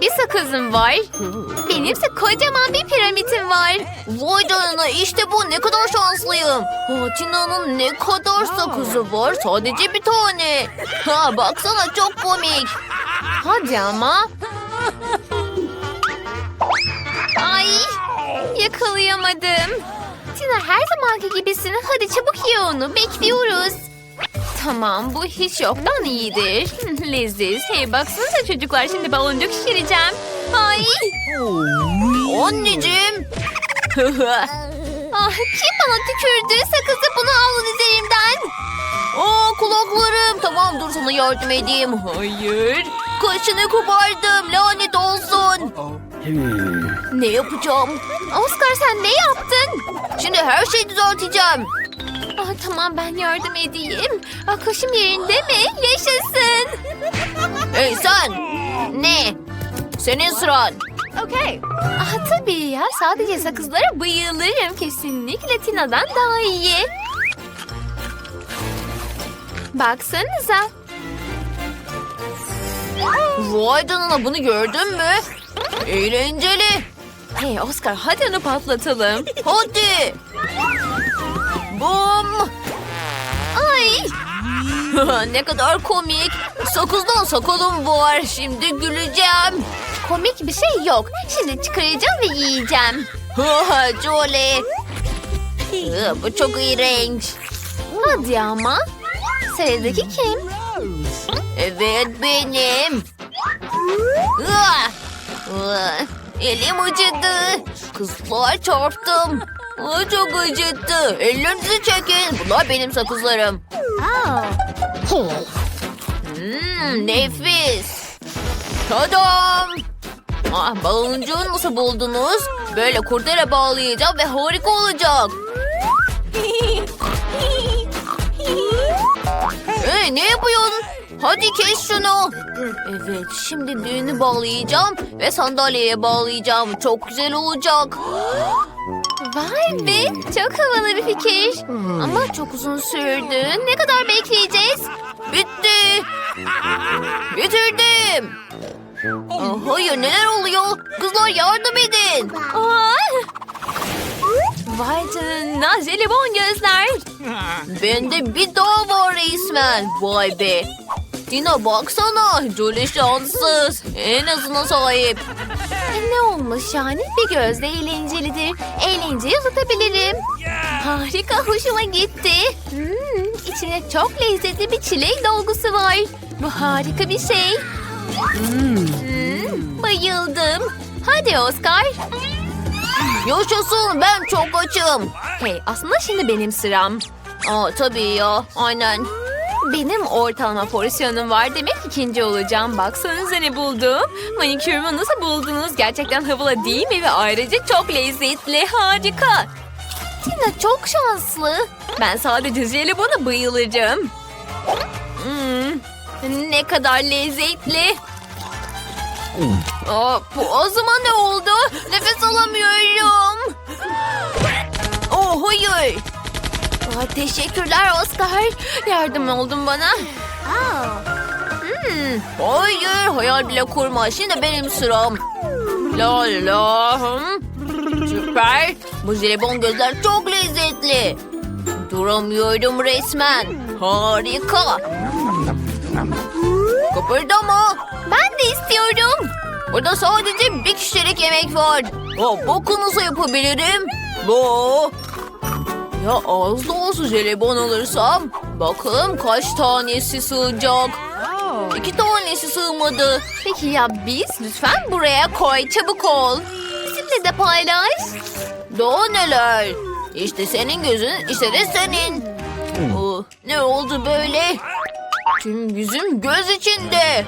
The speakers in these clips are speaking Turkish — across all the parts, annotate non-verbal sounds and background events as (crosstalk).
Bir sakızım var. Benimse kocaman bir piramidim var. Vay canına işte bu ne kadar şanslıyım. Ha, Tina'nın ne kadar sakızı var sadece bir tane. Ha baksana çok komik. Hadi ama. Ay yakalayamadım. Tina her zamanki gibisin. Hadi çabuk ye onu. Bekliyoruz. Tamam bu hiç yoktan iyidir. (laughs) Leziz. Hey baksanıza çocuklar şimdi baloncuk şişireceğim. Ay. Anneciğim. (laughs) ah, kim bana tükürdü? Sakızı bunu alın üzerimden. Aa kulaklarım. Tamam dur sana yardım edeyim. Hayır. Kaşını kopardım lanet olsun. Ne yapacağım? Oscar sen ne yaptın? Şimdi her şeyi düzelteceğim. Ah, tamam ben yardım edeyim. Ah, kaşım yerinde mi? Yaşasın. (laughs) Hey sen. Ne? Senin sıran. Okay. Ah tabii ya sadece sakızlara bayılırım. Kesinlikle Tina'dan daha iyi. Baksanıza. Vay canına bunu gördün mü? Eğlenceli. Hey Oscar hadi onu patlatalım. Hadi. Bum. Ay (laughs) ne kadar komik. Sakızdan sakalım var. Şimdi güleceğim. komik bir şey yok. Şimdi çıkaracağım ve yiyeceğim. Jolie. Bu çok iğrenç. Hadi ama. Sıradaki kim? Evet benim. Elim acıdı. Kızlar çarptım. Ah, Çok acıttı. Ellerinizi çekin. Bunlar benim sakızlarım. Hmm, nefis. Tadam. Ah, baloncuğu nasıl buldunuz? Böyle kurdele bağlayacağım ve harika olacak. Hey, ne yapıyorsun? Hadi kes şunu. Evet, şimdi düğünü bağlayacağım ve sandalyeye bağlayacağım. Çok güzel olacak. Vay be çok havalı bir fikir. Ama çok uzun sürdü. Ne kadar bekleyeceğiz? Bitti. Bitirdim. Aa, hayır, neler oluyor? Kızlar yardım edin. Aa! Vay canına jelibon gözler. Bende bir daha var resmen. Vay be. Tina baksana. Jolie şanssız. En azına sahip. Ne olmuş yani? Bir gözle eğlencelidir. Eğlenceyi uzatabilirim. Harika hoşuma gitti. Hmm, içine çok lezzetli bir çilek dolgusu var. Bu harika bir şey. Hmm, bayıldım. Hadi Oscar. Yaşasın ben çok açım. Hey aslında şimdi benim sıram. Aa tabii ya. Aynen. Benim ortalama porsiyonum var demek ikinci olacağım. Baksanıza ne buldum. Manikürümü nasıl buldunuz? Gerçekten havalı değil mi? Ve ayrıca çok lezzetli. Harika. Tina çok şanslı. Ben sadece jelibona bayılacağım. Hmm, ne kadar lezzetli. Aa, bu ağzıma ne oldu? Nefes alamıyorum. Oh hayır. Aa, teşekkürler Oscar. Yardım oldun bana. Hmm, Hayır hayal bile kurma. Şimdi benim sıram. La la. hım. Süper. Bu jelibon gözler çok lezzetli. Duramıyorum resmen. Harika. Kıpırdama. ben de istiyorum. Burada sadece bir kişilik yemek var. O boku nasıl yapabilirim? Bu. Ya az da olsa jelibon alırsam. Bakalım kaç tanesi sığacak. İki tanesi sığmadı. Peki ya biz? Lütfen buraya koy. Çabuk ol. Bizimle de paylaş. Daha neler? İşte senin gözün, işte de senin. Oh, ne oldu böyle? Tüm yüzüm göz içinde.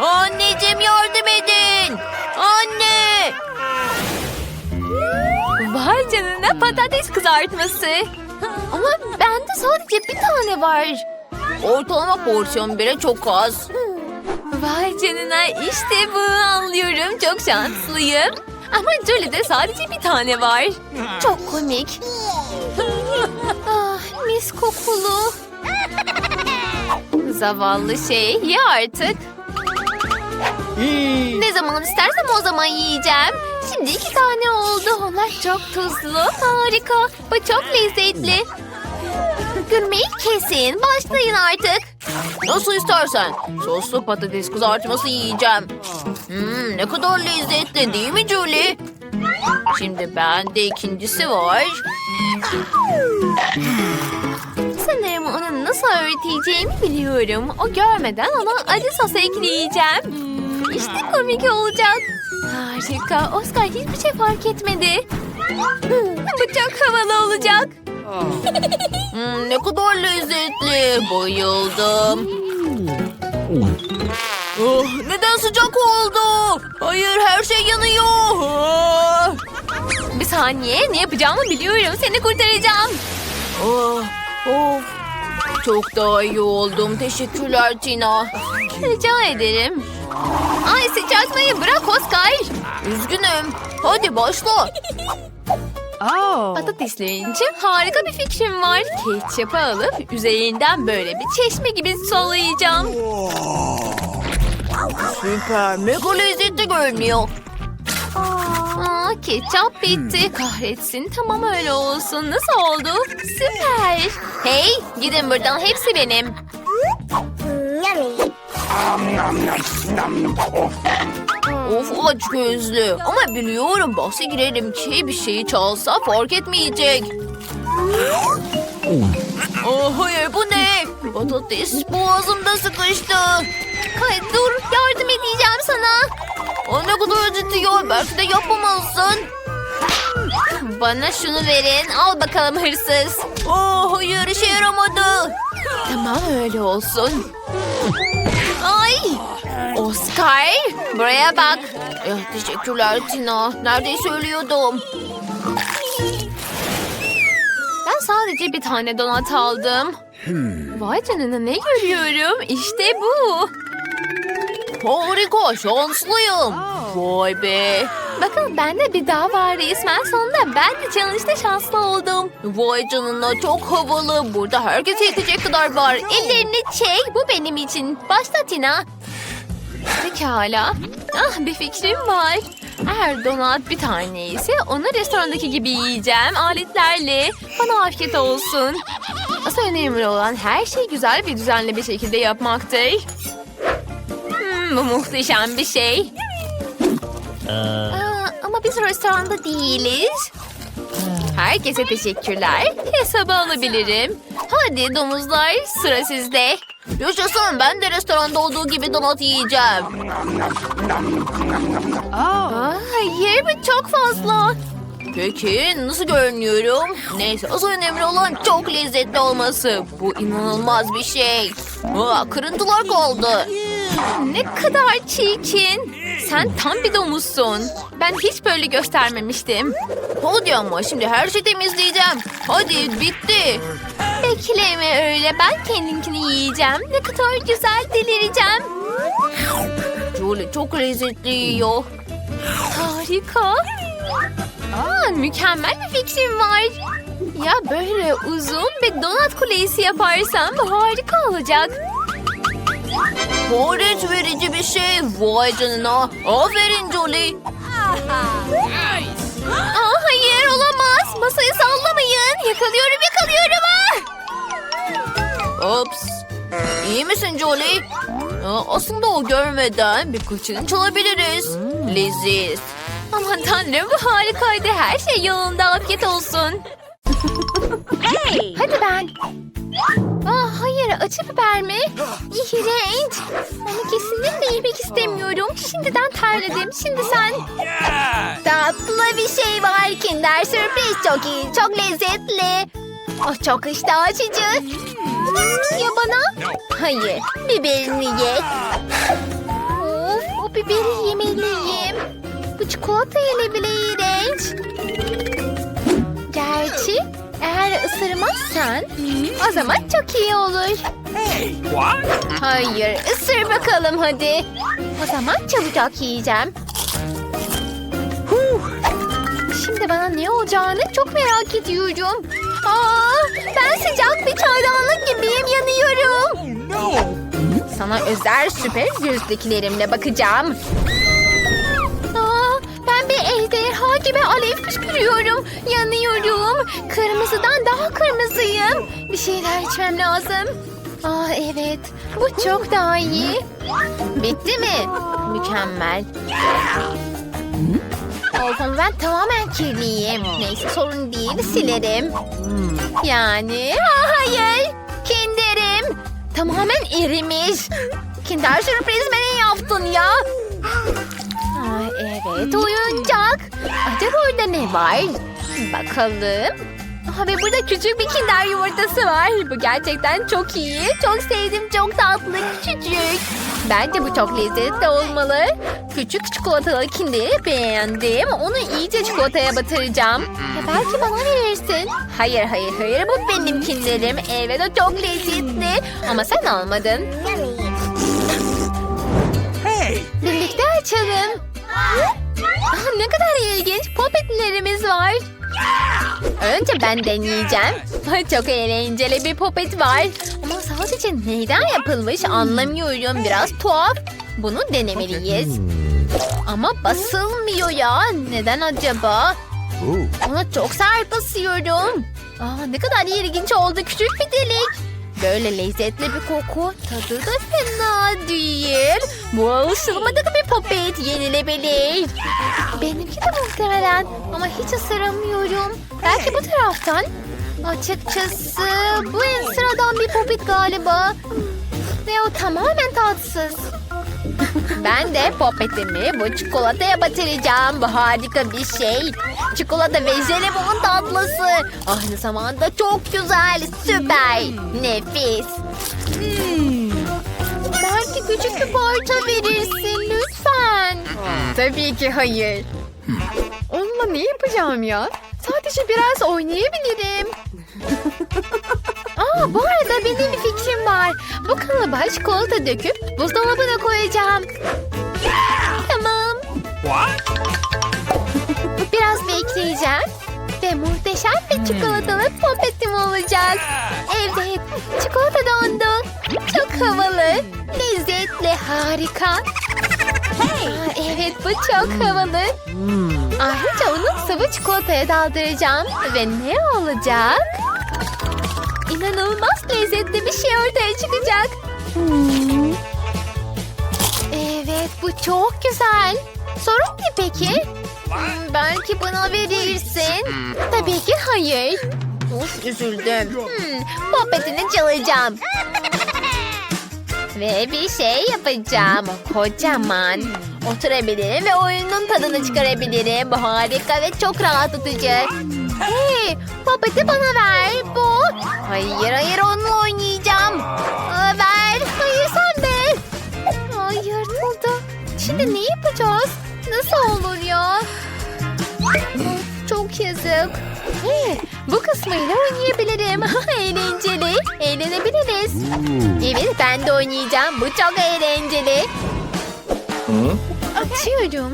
Anneciğim yardım edin. Anne. Vay canına patates kızartması. Ama bende sadece bir tane var. Ortalama porsiyon bile çok az. Vay canına işte bu anlıyorum. Çok şanslıyım. Ama Jolie'de sadece bir tane var. Çok komik. ah, mis kokulu. Zavallı şey ye artık. Ne zaman istersem o zaman yiyeceğim. Şimdi iki tane oldu. Onlar çok tuzlu. Harika. Bu çok lezzetli. Gülmeyi kesin. Başlayın artık. Nasıl istersen. Soslu patates kızartması yiyeceğim. Hmm, ne kadar lezzetli değil mi Julie? Şimdi bende ikincisi var. Sanırım onu nasıl öğreteceğimi biliyorum. O görmeden ona acı sos ekleyeceğim. İşte komik olacak. Harika. Oscar hiçbir şey fark etmedi. Bu çok havalı olacak. (laughs) Hmm, ne kadar lezzetli. Bayıldım. Oh, neden sıcak oldu? Hayır her şey yanıyor. Ah, Bir saniye ne yapacağımı biliyorum. Seni kurtaracağım. Oh, of. Çok daha iyi oldum. Teşekkürler Tina. Rica ederim. Ay sıçratmayı bırak Oscar. Üzgünüm. Hadi başla. Patateslerin için harika bir fikrim var. Ketçapı alıp üzerinden böyle bir çeşme gibi sulayacağım. Süper. Mega lezzetli görünüyor. Aa, ketçap bitti. Kahretsin. Tamam öyle olsun. Nasıl oldu? Süper. Hey gidin buradan. Hepsi benim. Of aç gözlü. Ama biliyorum bahse girerim ki bir şeyi çalsa fark etmeyecek. Oh, hayır bu ne? Patates boğazımda sıkıştı. Hay, dur yardım edeceğim sana. O ne kadar acıtıyor. Belki de yapmamalısın. Bana şunu verin. Al bakalım hırsız. Oh hayır işe yaramadı. Tamam öyle olsun. Ay! Oscar buraya bak. Eh, teşekkürler Tina. Neredeyse ölüyordum. Ben sadece bir tane donat aldım. Vay canına ne görüyorum? İşte bu. Harika şanslıyım. Vay be. Bakın bende bir daha var resmen. Sonunda ben de challenge'da şanslı oldum. Vay canına çok havalı. Burada herkes yetecek kadar var. Ellerini çek. Bu benim için. Başla Tina. Pekala. Ah bir fikrim var. Eğer donat bir tane ise onu restorandaki gibi yiyeceğim aletlerle. Bana afiyet olsun. Asıl önemli olan her şeyi güzel ve düzenli bir şekilde yapmaktır. Bu muhteşem bir şey. Aa, ama biz restoranda değiliz. Herkese teşekkürler. Hesabı alabilirim. Hadi domuzlar sıra sizde. Yaşasın ben de restoranda olduğu gibi donat yiyeceğim. Aa, hayır bu çok fazla. Peki nasıl görünüyorum? Neyse asıl önemli olan çok lezzetli olması. Bu inanılmaz bir şey. Aa, kırıntılar kaldı. Ne kadar çirkin. Sen tam bir domuzsun. Ben hiç böyle göstermemiştim. Hadi ama şimdi her şeyi temizleyeceğim. Hadi bitti. Bekleme öyle. Ben kendinkini yiyeceğim. Ne kadar güzel delireceğim. Julie çok lezzetli yiyor. Harika. Aa, mükemmel bir fikrim var. Ya böyle uzun bir donat kulesi yaparsam harika olacak. Hayret verici bir şey. Vay canına. Aferin Julie. Aa, hayır olamaz. Masayı sallamayın. Yakalıyorum yakalıyorum. Ah! Ops. İyi misin Julie? Aa, aslında o görmeden birkaçını çalabiliriz. Leziz. Aman tanrım bu harikaydı. Her şey yolunda afiyet olsun. Hadi ben. Aa, hayır acı biber mi? İğrenç. Onu kesinlikle yemek istemiyorum. Şimdiden terledim. Şimdi sen. Tatlı bir şey var. Kinder sürpriz çok iyi. Çok lezzetli. Oh, çok iştah açıcı. Ya bana? Hayır. Biberini ye. Of, o biberi yemeliyim. Bu çikolata ile bile iğrenç. Eğer ısırmazsan o zaman çok iyi olur. Hayır, ısır bakalım hadi. O zaman çabucak yiyeceğim. Şimdi bana ne olacağını çok merak ediyorum. Aa, ben sıcak bir çaydanlık gibiyim yanıyorum. sana özel süper gözlüklerimle bakacağım. Gibi alev püskürüyorum. Yanıyorum. Kırmızıdan daha kırmızıyım. Bir şeyler içmem lazım. Aa evet. Bu çok daha iyi. Bitti mi? Mükemmel. Olsun ben tamamen kirliyim. Neyse sorun değil silerim. Yani hayır. Kinderim. Tamamen erimiş. Kinder sürprizime ne yaptın ya? Evet oyuncak. Acaba orada ne var? Bakalım. Aha, ve burada küçük bir kinder yumurtası var. Bu gerçekten çok iyi. Çok sevdim. Çok tatlı. Küçücük. Bence bu çok lezzetli olmalı. Küçük çikolatalı kinderi beğendim. Onu iyice çikolataya batıracağım. Ya belki bana verirsin. Hayır hayır hayır bu benim kinderim. Evet o çok lezzetli. Ama sen almadın. Birlikte açalım. Ah, ne kadar ilginç. Popetlerimiz var. Önce ben deneyeceğim. Çok eğlenceli bir popet var. Ama sadece neyden yapılmış anlamıyorum. Biraz tuhaf. Bunu denemeliyiz. Ama basılmıyor ya. Neden acaba? Ona çok sert basıyorum. Aa, ne kadar ilginç oldu. Küçük bir delik. Böyle lezzetli bir koku. Tadı da fena değil. Bu alışılmadık bir popet. Yenilebilir. Benimki de muhtemelen. Ama hiç ısıramıyorum. Belki bu taraftan. Açıkçası bu en sıradan bir popet galiba. Ve o tamamen tatsız. Ben de popetimi bu çikolataya batıracağım. Bu harika bir şey. Çikolata ve jelibon tatlısı. Aynı zamanda çok güzel, süper, nefis. Hmm. Belki küçük bir parça verirsin lütfen. Tabii ki hayır. Onunla ne yapacağım ya? Sadece biraz oynayabilirim. (laughs) Aa, bu arada benim bir fikrim var. Bu kalıba çikolata döküp buzdolabına koyacağım. Tamam. Biraz bekleyeceğim. Ve muhteşem bir çikolatalı popetim olacak. Evet, çikolata dondu. Çok havalı, lezzetli, harika. Aa, evet, bu çok havalı. Ayrıca onu sıvı çikolataya daldıracağım. Ve ne olacak? İnanılmaz lezzetli bir şey ortaya çıkacak. Evet bu çok güzel. Sorun ne peki? Hmm, belki bana verirsin. Tabii ki hayır. Of üzüldüm. Hmm, popetini çalacağım. Ve bir şey yapacağım. Kocaman. Oturabilirim ve oyunun tadını çıkarabilirim. Bu harika ve çok rahatlatıcı. Hey, popeti bana ver. Bu. Hayır hayır onunla oynayacağım. Aa, ver. Hayır sen de. Ay yırtıldı. Şimdi ne yapacağız? Nasıl olur ya? Çok yazık. Hey, bu kısmıyla oynayabilirim. (laughs) Eğlenceli. Eğlenebiliriz. Evet ben de oynayacağım. Bu çok eğlenceli. Açıyorum.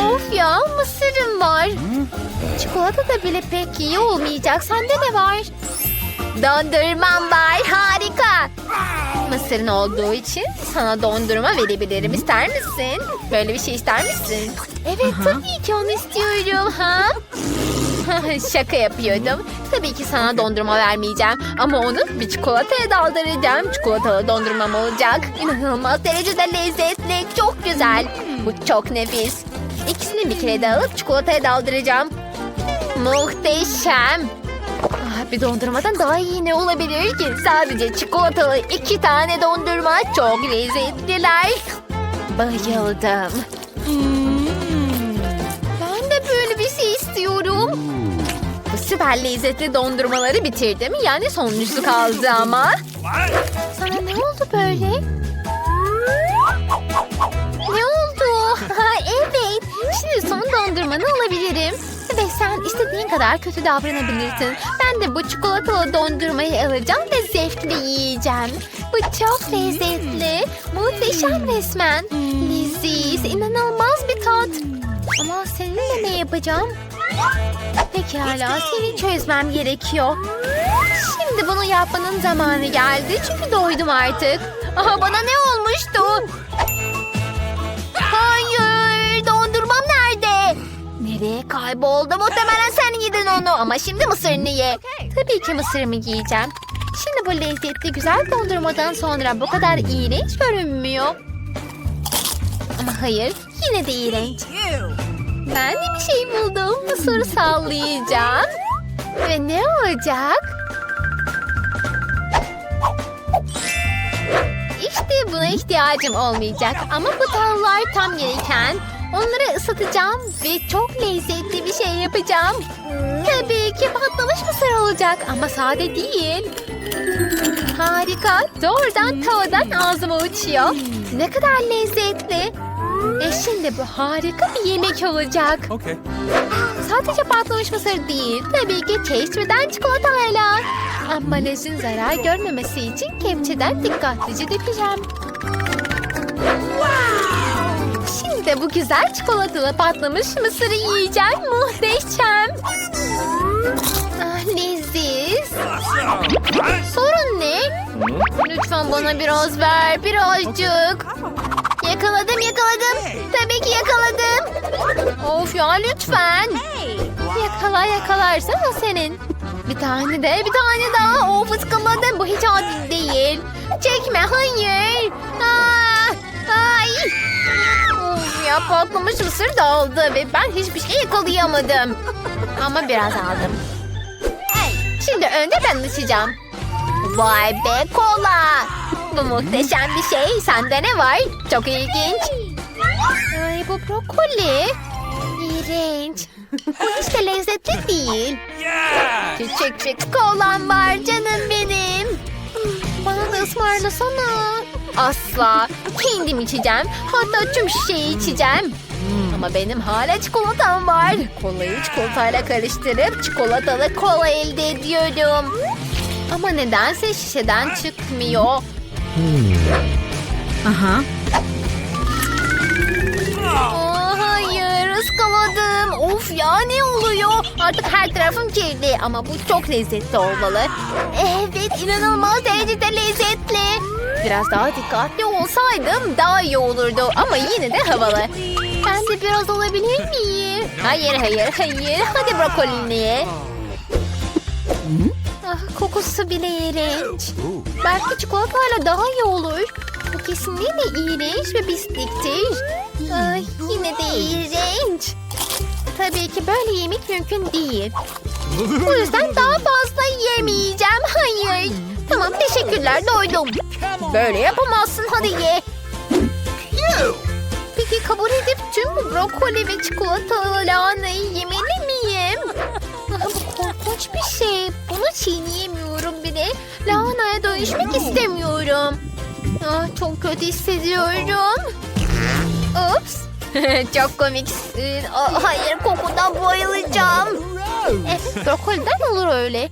Of ya mısırım var. Çikolata da bile pek iyi olmayacak. Sende ne var? Dondurmam var. Harika. Mısırın olduğu için sana dondurma verebilirim. İster misin? Böyle bir şey ister misin? Evet tabii ki onu istiyorum. Ha? (laughs) Şaka yapıyordum. Tabii ki sana dondurma vermeyeceğim. Ama onu bir çikolataya daldıracağım. Çikolatalı dondurmam olacak. İnanılmaz derecede lezzetli. Çok güzel. Bu çok nefis. İkisini bir kere de alıp çikolataya daldıracağım. Muhteşem. Ah, Bir dondurmadan daha iyi ne olabilir ki? Sadece çikolatalı iki tane dondurma. Çok lezzetliler. Bayıldım. Ben de böyle bir şey istiyorum. Bu süper lezzetli dondurmaları bitirdim. Yani sonuncusu kaldı ama. Sana ne oldu böyle? Ne oldu? (laughs) Evet. Şimdi son dondurmanı alabilirim. Sen istediğin kadar kötü davranabilirsin. Ben de bu çikolatalı dondurmayı alacağım ve zevkle yiyeceğim. Bu çok lezzetli. Muhteşem resmen. Leziz, inanılmaz bir tat. Ama seninle ne yapacağım? Pekala seni çözmem gerekiyor. Şimdi bunu yapmanın zamanı geldi çünkü doydum artık. Aha bana ne olmuştu? Nereye kayboldu? Muhtemelen sen yedin onu ama şimdi mısırını ye. Tabii ki mısırımı giyeceğim. Şimdi bu lezzetli güzel dondurmadan sonra bu kadar iğrenç görünmüyor. Ama hayır yine de iğrenç. Ben de bir şey buldum. Mısır sallayacağım. Ve ne olacak? İşte buna ihtiyacım olmayacak. Ama bu tahıllar tam gereken. Onları ısıtacağım ve çok lezzetli bir şey yapacağım. Tabii ki patlamış mısır olacak ama sade değil. Harika. Doğrudan tavadan ağzıma uçuyor. Ne kadar lezzetli. E şimdi bu harika bir yemek olacak. Okay. Sadece patlamış mısır değil. Tabii ki keşfeden çikolatayla. Ambalajın zarar görmemesi için kepçeden dikkatlice dökeceğim. Şimdi de bu güzel çikolatalı patlamış mısırı yiyeceğim. Muhteşem. Ah, leziz. Sorun ne? Lütfen bana biraz ver, birazcık. Yakaladım, yakaladım. Tabii ki yakaladım. Of ya lütfen. Yakala yakalarsan o senin. Bir tane de bir tane daha. Of ıskaladım. Bu hiç adil değil. Çekme hayır. Aa, ay. Ya patlamış mısır dağıldı ve ben hiçbir şey yakalayamadım. Ama biraz aldım. Şimdi önce ben açacağım. Vay be kola. Bu muhteşem bir şey. Sende ne var? Çok ilginç. Ay bu brokoli. İğrenç. Bu hiç de lezzetli değil. Küçük küçük kolam var canım benim. Bana da ısmarlasana. Asla. Kendim içeceğim. Hatta tüm şişeyi içeceğim. Ama benim hala çikolatam var. Kolayı çikolatayla karıştırıp çikolatalı kola elde ediyorum. Ama nedense şişeden çıkmıyor. Aa, Artık her tarafım kirli ama bu çok lezzetli olmalı. Evet inanılmaz derecede lezzetli. Biraz daha dikkatli olsaydım daha iyi olurdu ama yine de havalı. Ben de biraz alabilir miyim? Hayır hayır hayır. Hadi brokolini. Ah, kokusu bile iğrenç. Belki çikolatayla daha iyi olur. Bu kesinlikle iğrenç ve pisliktir. Ay, yine de iğrenç. Tabii ki böyle yemek mümkün değil. Bu yüzden daha fazla yemeyeceğim. Hayır. Tamam teşekkürler doydum. Böyle yapamazsın hadi ye. Peki kabul edip tüm bu brokoli ve çikolatalı lahanayı yemeli miyim? Bu korkunç bir şey. Bunu çiğneyemiyorum bile. Lahanaya dönüşmek istemiyorum. Ah, çok kötü hissediyorum. Ups. (laughs) çok komiksin. Ah, hayır kokudan bayılacağım. Evet brokoliden olur öyle.